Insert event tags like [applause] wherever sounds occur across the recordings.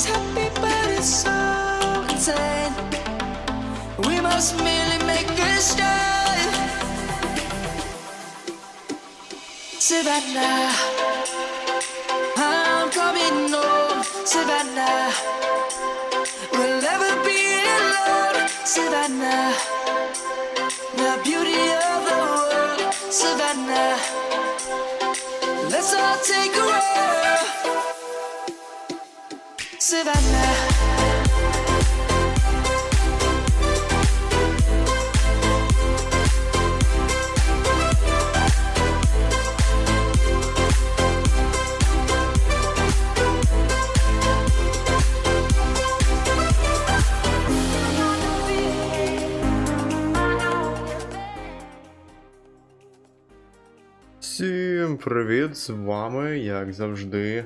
is happy, but it's so insane. We must merely make a start. Savannah, I'm coming home. Savannah, we'll never be alone. Savannah, the beauty of the world. Savannah, let's all take a walk. Savannah. Всім привіт, з вами, як завжди,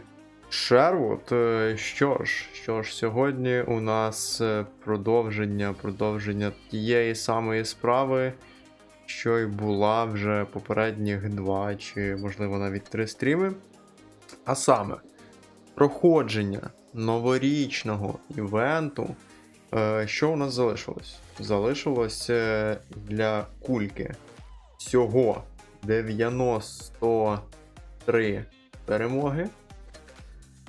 Шервуд. Е, Що ж, що ж, сьогодні у нас е, продовження, продовження тієї самої справи, що й була вже попередніх два чи, можливо, навіть три стріми. А саме, проходження новорічного івенту. Е, Що у нас залишилось? Залишилось для кульки всього 93 перемоги.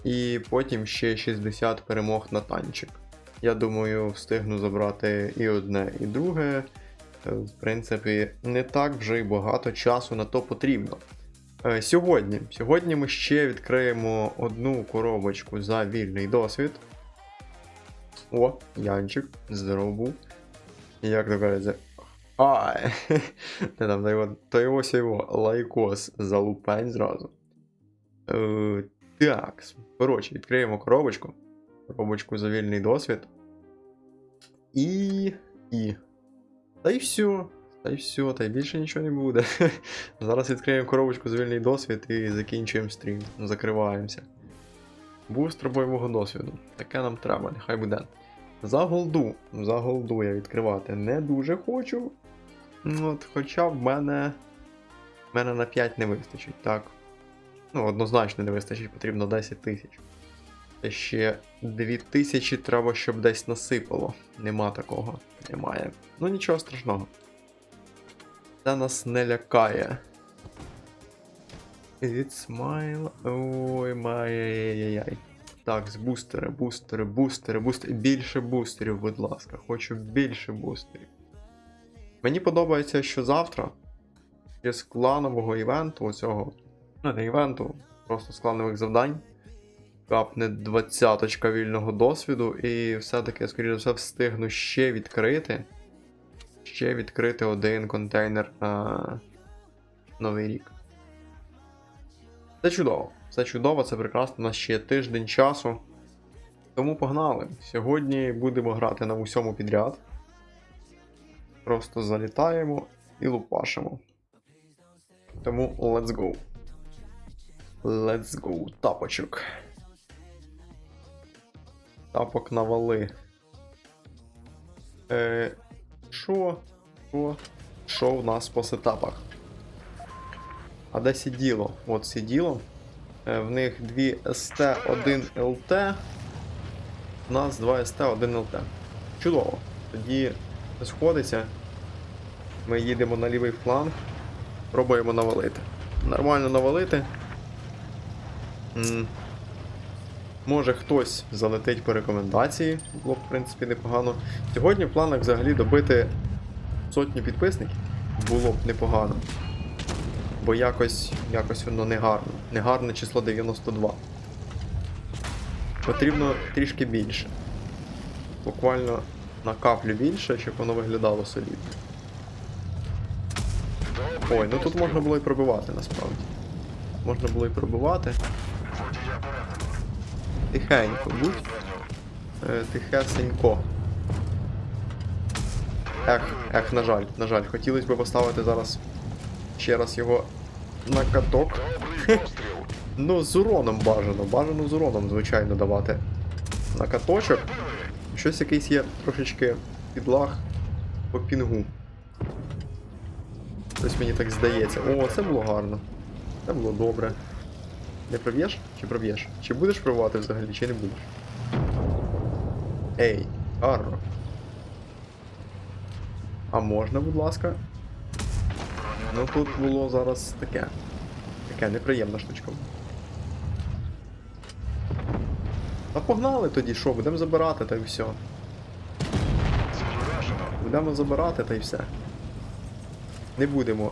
І потім ще 60 перемог на танчик. Я думаю, встигну забрати і одне, і друге. Е, В принципі, не так вже й багато часу на то потрібно. Е, Сьогодні, сьогодні ми ще відкриємо одну коробочку за вільний досвід. О, Янчик, здоров був. Як то кажеться, Ай, [laughs] не там, то його, то його сього лайкос залупень зразу. Так, коротше, відкриємо коробочку. Коробочку за вільний досвід. І. І. Та й все. Та й все, та й більше нічого не буде. [laughs] Зараз відкриємо коробочку за вільний досвід і закінчуємо стрім. Закриваємося. Бустер бойового досвіду. Таке нам треба, нехай буде. За голду. За голду я відкривати не дуже хочу. От, хоча в мене. В мене на 5 не вистачить, так. Ну, однозначно не вистачить, потрібно 10 тисяч. Та ще 2 тисячі треба, щоб десь насипало. Нема такого. Немає. Ну нічого страшного. Це нас не лякає. It's smile. Ой, май-яй-яй-яй. Так, з бустери, бустери, бустери, бустери. Більше бустерів, будь ласка. Хочу більше бустерів. Мені подобається, що завтра з кланового івенту, оцього, івенту, просто з кланових завдань. Капне 20 вільного досвіду, і все-таки, скоріше за все, встигну ще відкрити. Ще відкрити один контейнер на Новий рік. Це чудово. Це чудово, це прекрасно. У нас ще тиждень часу. Тому погнали. Сьогодні будемо грати на усьому підряд. Просто залітаємо і лупашимо. Тому let's go. Let's go. Тапочок. Тапок на вали. Е, Що? Що? Що в нас по сетапах? А де сиділо? От сиділо. Е, В них дві СТ, 1 ЛТ. У нас 2 СТ, 1 ЛТ. Чудово. Тоді сходиться. Ми їдемо на лівий фланг. Пробуємо навалити. Нормально навалити. Може хтось залетить по рекомендації, було б, в принципі, непогано. Сьогодні в планах взагалі добити сотню підписників було б непогано. Бо якось, якось воно негарно. Негарне число 92. Потрібно трішки більше. Буквально на каплю більше, щоб воно виглядало солідно. Ой, ну тут можна було і пробивати насправді. Можна було і пробивати. Тихенько будь. Е, Тихесенько. Ех, ех, на жаль, на жаль, хотілося б поставити зараз ще раз його на каток. [laughs] Ну, з уроном бажано. Бажано з уроном, звичайно, давати. На каточок. Щось якийсь є трошечки підлаг по пінгу. Щось мені так здається. О, це було гарно. Це було добре. Не проб'єш? Чи проб'єш? Чи будеш пробувати взагалі, чи не будеш? Ей, гарно. А можна, будь ласка? Ну тут було зараз таке. Таке неприємна штучка. Та погнали тоді, що, будемо забирати та й все. Будемо забирати та й все. Не будемо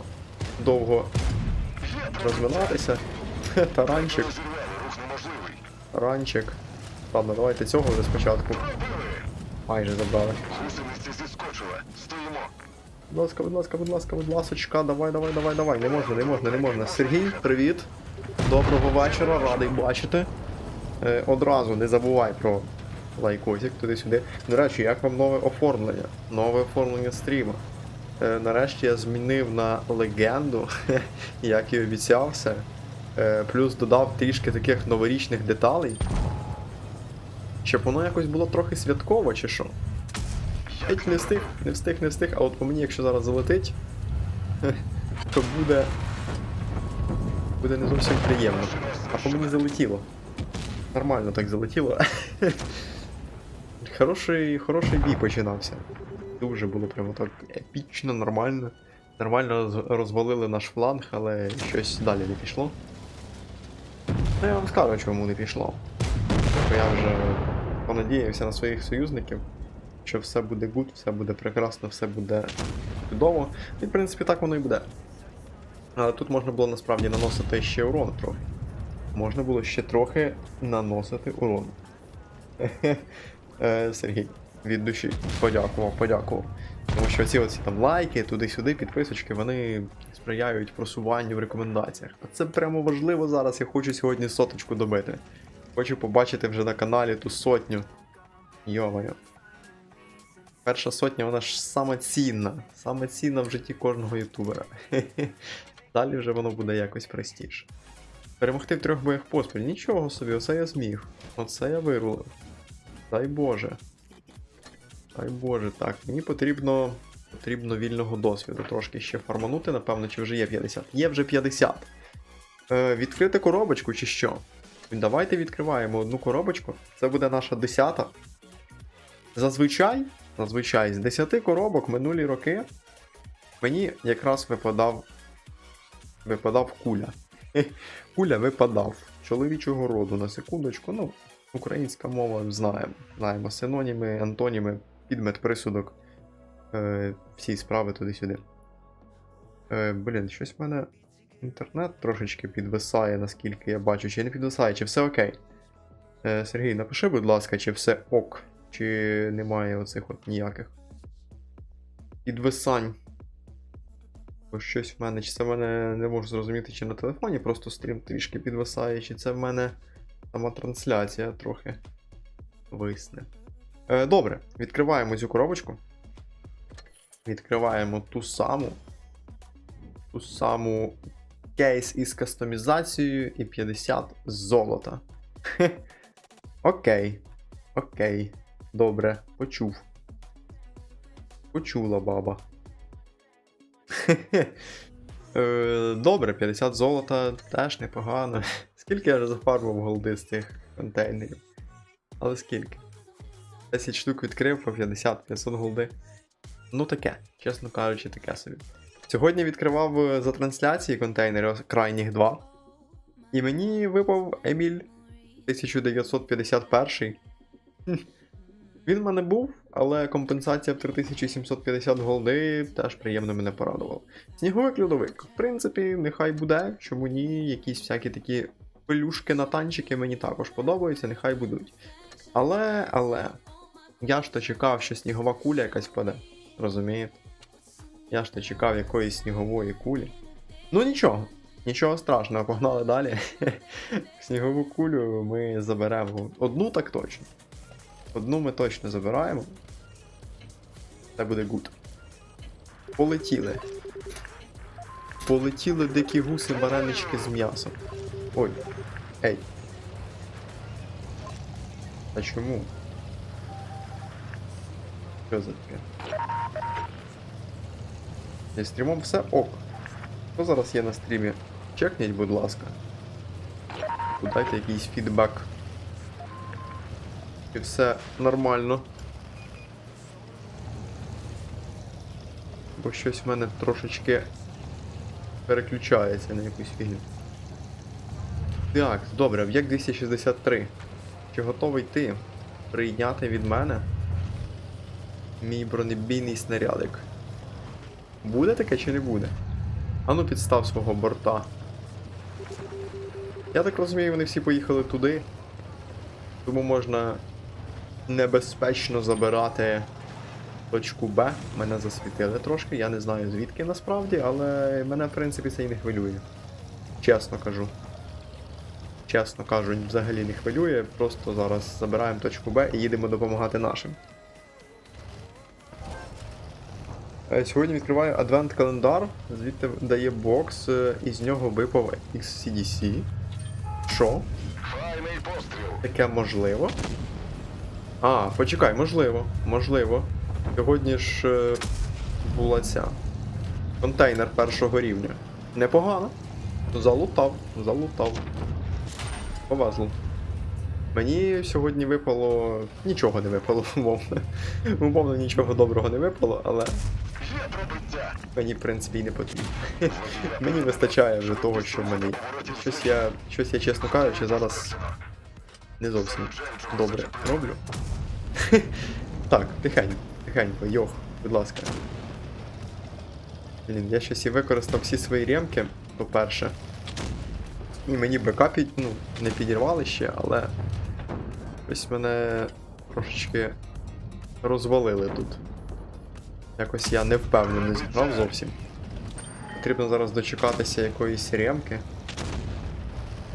довго розминатися. [laughs] Таранчик. Таранчик. Ладно, давайте цього вже спочатку. Майже забрали. Стоїмо. Будь ласка, будь ласка, будь ласка, будь ласочка, давай, давай, давай, давай. Не можна, не можна, не можна. Сергій, привіт. Доброго вечора, радий бачити. Е, одразу не забувай про лайкосик туди-сюди. До речі, як вам нове оформлення? Нове оформлення стріма. Е, нарешті я змінив на легенду, [laughs] як і обіцявся. Е, плюс додав трішки таких новорічних деталей. Щоб воно якось було трохи святково, чи що? Геть не встиг, не встиг, не встиг, а от по мені, якщо зараз залетить, [laughs] то буде. Буде не зовсім приємно. А по мені залетіло. Нормально так залетіло. [laughs] Хороший, хороший бій починався. Дуже було прямо так епічно, нормально. Нормально розвалили наш фланг, але щось далі не пішло. Ну я вам скажу, чому не пішло. Бо я вже понадіявся на своїх союзників що все буде гуд, все буде прекрасно, все буде чудово. І в принципі так воно і буде. Але тут можна було насправді наносити ще урон трохи. Можна було ще трохи наносити урон. [laughs] Е, Сергій, від душі подякував, подякував. Тому що ці оці там лайки, туди-сюди, підписочки, вони сприяють просуванню в рекомендаціях. А це прямо важливо зараз. Я хочу сьогодні соточку добити. Хочу побачити вже на каналі ту сотню. Йо-моє. Перша сотня, вона ж саме цінна. Саме цінна в житті кожного ютубера. [laughs] Далі вже воно буде якось простіше. Перемогти в трьох боях поспіль. Нічого собі, оце я зміг. Оце я вирулив. Дай Боже. Дай Боже, так. Мені потрібно. Потрібно вільного досвіду. Трошки ще фарманути, напевно, чи вже є 50. Є вже 50. Е, відкрити коробочку чи що? Давайте відкриваємо одну коробочку. Це буде наша десята. Зазвичай, зазвичай, з 10 коробок минулі роки мені якраз випадав. Випадав куля. [laughs] Куля випадав. Чоловічого роду на секундочку. Ну, українська мова знаємо. Знаємо синоніми, антоніми, підмет, присудок. Е, всі справи туди-сюди. Е, блін, щось в мене інтернет трошечки підвисає, наскільки я бачу. Чи не підвисає, чи все окей? Е, Сергій, напиши, будь ласка, чи все ок, чи немає оцих от ніяких підвисань. Бо щось в мене, чи це в мене не можу зрозуміти, чи на телефоні просто стрім трішки підвисає, чи це в мене сама трансляція трохи висне. Е, добре, відкриваємо цю коробочку. Відкриваємо ту саму. Ту саму кейс із кастомізацією і 50 золота. Хе. Окей. Окей. Добре, почув. Почула баба. Хе-хе. Е, Добре, 50 золота теж непогано. Скільки я вже зафармив голди з цих контейнерів? Але скільки? 10 штук відкрив по 50-500 голди. Ну таке, чесно кажучи, таке собі. Сьогодні відкривав е, за трансляції контейнери крайніх два. І мені випав Еміль 1951. Він в мене був, але компенсація в 3750 голди теж приємно мене порадувала. Сніговик льодовик. В принципі, нехай буде, чому ні, якісь всякі такі пелюшки на танчики мені також подобаються, нехай будуть. Але, але, я ж то чекав, що снігова куля якась впаде. Розумієте? Я ж то чекав якоїсь снігової кулі. Ну нічого, нічого страшного, погнали далі. [laughs] Снігову кулю ми заберемо. Одну так точно. Одну ми точно забираємо. Це буде гуд. Полетіли. Полетіли дикі гуси варенички з м'ясом. Ой, Ей. А чому? Що за таке? Зі стрімом все ок. Хто зараз є на стрімі? Чекніть, будь ласка. Дайте якийсь фідбек. І все нормально. Бо щось в мене трошечки переключається на якусь фігню. Так, добре, об'єкт 263. Чи готовий ти прийняти від мене мій бронебійний снарядик? Буде таке чи не буде? Ану підстав свого борта. Я так розумію, вони всі поїхали туди. Тому можна небезпечно забирати точку Б. Мене засвітили трошки, я не знаю звідки насправді, але мене в принципі це і не хвилює. Чесно кажу. Чесно кажу, взагалі не хвилює. Просто зараз забираємо точку Б і їдемо допомагати нашим. Сьогодні відкриваю адвент-календар, звідти дає бокс, е, і з нього випав XCDC. Що? Таке можливо. А, почекай, можливо, можливо. Сьогодні ж е, була ця. Контейнер першого рівня. Непогано. Залутав, залутав. Повезло. Мені сьогодні випало. Нічого не випало, [laughs] умовно. Умовно нічого доброго не випало, але. Мені, в принципі, і не потрібно. [laughs] Мені вистачає вже того, що в мене. Щось я, щось я, чесно кажучи, зараз не зовсім добре роблю. [laughs] так, тихенько, тихенько, йох, будь ласка. Блін, я щось і використав всі свої ремки, по-перше. І мені БК ну, не підірвали ще, але ось мене трошечки розвалили тут. Якось я не впевнений зіграв зовсім. Потрібно зараз дочекатися якоїсь ремки.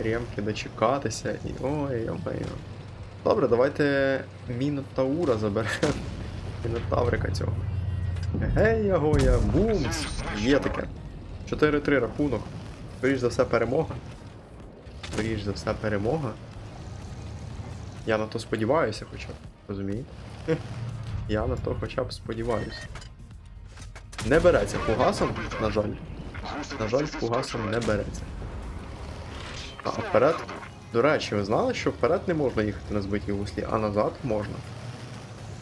Ремки дочекатися і. Ой, йо-моє. Добре, давайте Мінотаура заберемо. [laughs] Мінотаврика цього. Гей, його я, бумс! Є таке. 4-3 рахунок. Скоріш за все перемога. Скоріш за все перемога. Я на то сподіваюся хоча б. Розумієте? [laughs] Я на то хоча б сподіваюся. Не береться фугасом, на жаль. На жаль, фугасом не береться. А вперед. До речі, ви знали, що вперед не можна їхати на збитій гуслі, а назад можна.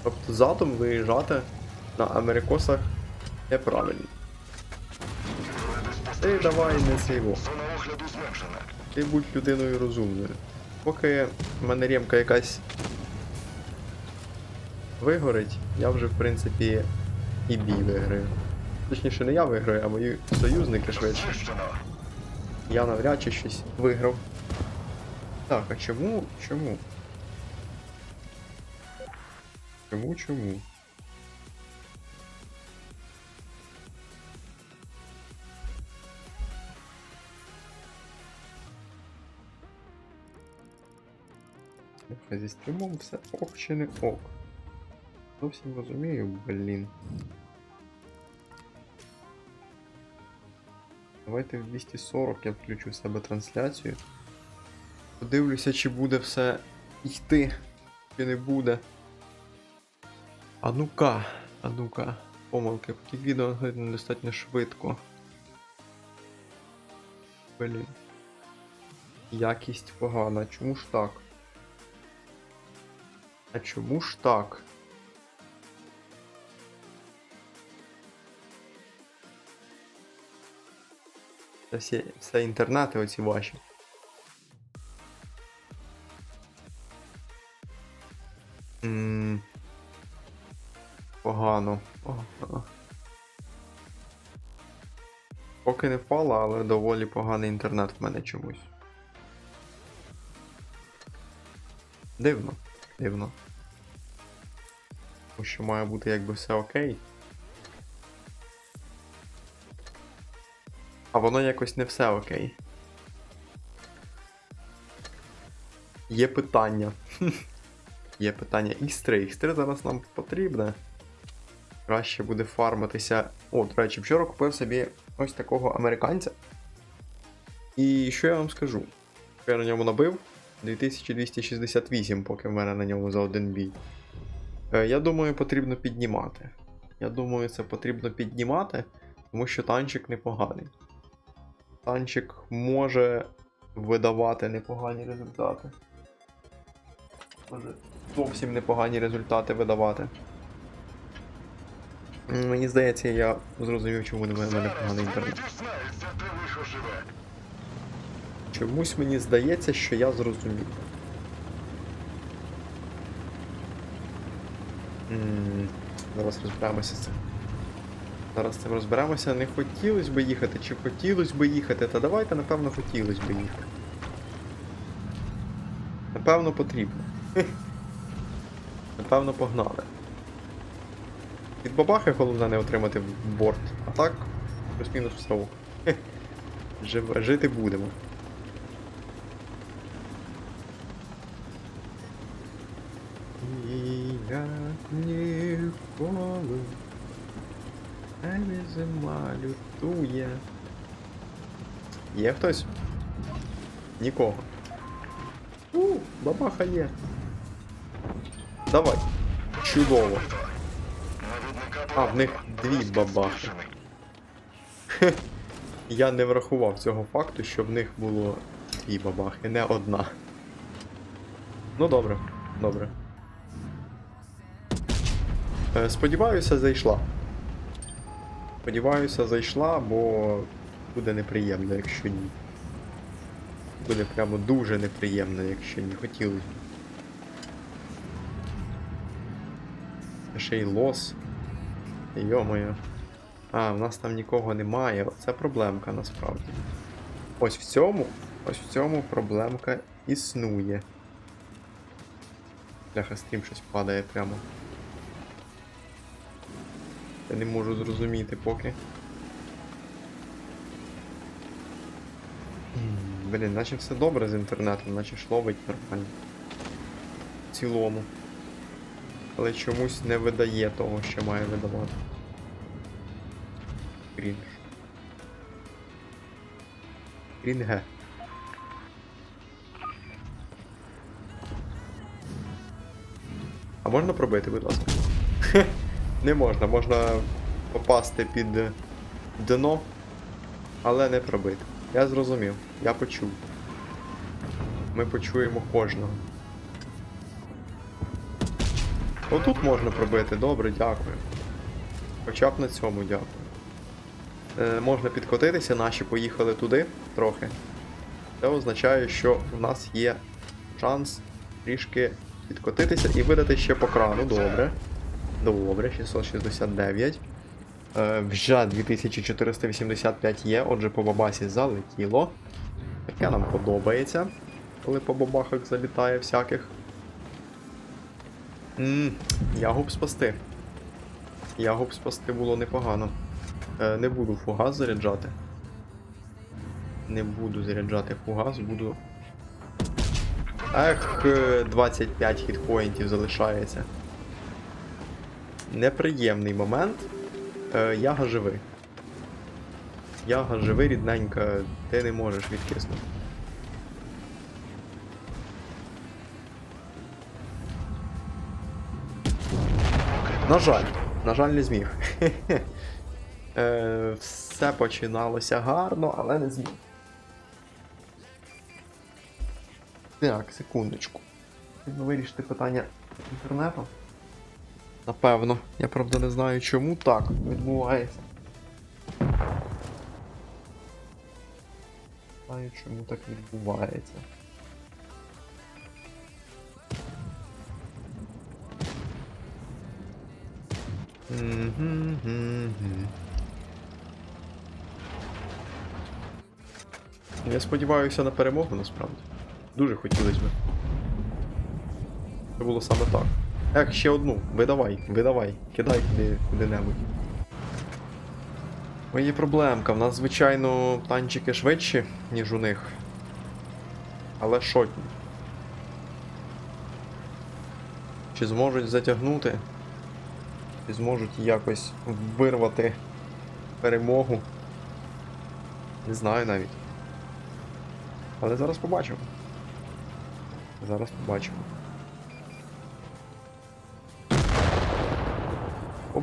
Тобто задом виїжджати на Америкосах неправильно. Ти давай не зменшена. Ти будь людиною розумною. Поки в мене ремка якась вигорить, я вже в принципі і бій виграю. Точніше, не я виграю, а мої союзники швидше. Я навряд чи щось виграв. Так, а чому? Чому? Чому чому? Зі стрімом все ок чи не ок. Зовсім розумію, блін. Давайте в 240 я включу в себе трансляцію. Подивлюся, чи буде все йти, чи не буде. А ну-ка, а ну-ка. Помилки, потік відео гайно достатньо швидко. Блін. Якість погана. Чому ж так? А чому ж так? Це всі, все інтернети оці ваші. М, Погано. Погано. Поки не впало, але доволі поганий інтернет в мене чомусь. Дивно. Дивно. Тому що має бути якби все окей. А воно якось не все окей. Є питання. [laughs] Є питання X3. X3 зараз нам потрібне. Краще буде фармитися. О, до речі, вчора купив собі ось такого американця. І що я вам скажу? Що Я на ньому набив 2268, поки в мене на ньому за один бій. Е, Я думаю, потрібно піднімати. Я думаю, це потрібно піднімати, тому що танчик непоганий. Танчик може видавати непогані результати. Може зовсім непогані результати видавати. Мені здається, я зрозумів, чому в мене поганий інтернет. Чомусь мені здається, що я зрозумів. Зараз розберемося з цим. Зараз цим розберемося. Не хотілося би їхати, чи хотілося би їхати, та давайте, напевно, хотілося би їхати. Напевно, потрібно. [laughs] Напевно, погнали. Від бабахи головне не отримати в борт. А так, плюс-мінус все. ок. [laughs] Жити будемо. Ніколи не зима лютує. Є хтось? Нікого. У, бабаха є. Давай. Чудово. А, в них дві бабахи. Я не врахував цього факту, що в них було дві бабахи, не одна. Ну добре, добре. Е, Сподіваюся, зайшла. Сподіваюся, зайшла, бо буде неприємно, якщо ні. Буде прямо дуже неприємно, якщо ні. Хотілося. Ще й лос. Йо-моє. А, в нас там нікого немає. Це проблемка насправді. Ось в цьому, ось в цьому проблемка існує. Бляха, стрім щось падає прямо. Я не можу зрозуміти поки. Блін, наче все добре з інтернетом, наче ж ловить нормально. В цілому. Але чомусь не видає того, що має видавати. Крінж. Крінге. А можна пробити, будь ласка? Не можна, можна попасти під дно, але не пробити. Я зрозумів, я почув. Ми почуємо кожного. Отут можна пробити, добре, дякую. Хоча б на цьому дякую. Е, можна підкотитися, наші поїхали туди трохи. Це означає, що в нас є шанс трішки підкотитися і видати ще по крану. Добре. Добре, 669. Е, вже 2485 є, отже, по бабасі залетіло. Таке нам подобається, коли по бабахах залітає всяких. Ммм, ягуб спасти. Ягуб спасти було непогано. Е, не буду фугас заряджати. Не буду заряджати фугас, буду. Ех, е, 25 хітпоінтів залишається. Неприємний момент. Е, яга живи. Яга живи, рідненька, ти не можеш відкиснути. На жаль, на жаль, не зміг. [laughs] Е, все починалося гарно, але не зміг. Так, секундочку. Потрібно вирішити питання інтернету. Напевно. Я правда не знаю, чому так відбувається. Не знаю, чому так відбувається. Я сподіваюся на перемогу насправді. Дуже хотілося б. Це було саме так. Ех, ще одну. Видавай, видавай. Кидай куди, куди-небудь. Ой, є проблемка. В нас, звичайно, танчики швидші, ніж у них. Але шотні. Чи зможуть затягнути? Чи зможуть якось вирвати перемогу? Не знаю навіть. Але зараз побачимо. Зараз побачимо.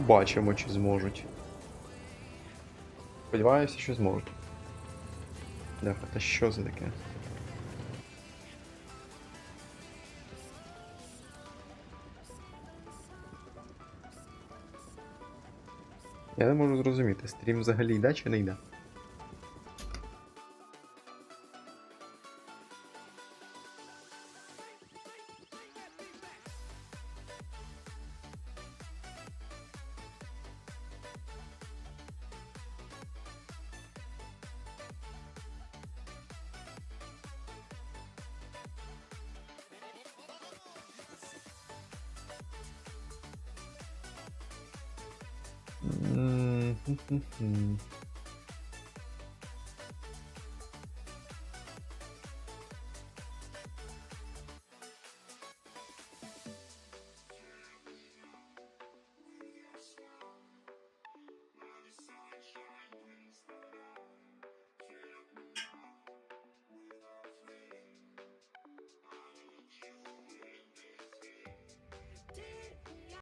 Побачимо, чи зможуть. Сподіваюся, що зможуть. Бляха, та що це таке? Я не можу зрозуміти, стрім взагалі йде чи не йде? М, хм-хм-хм.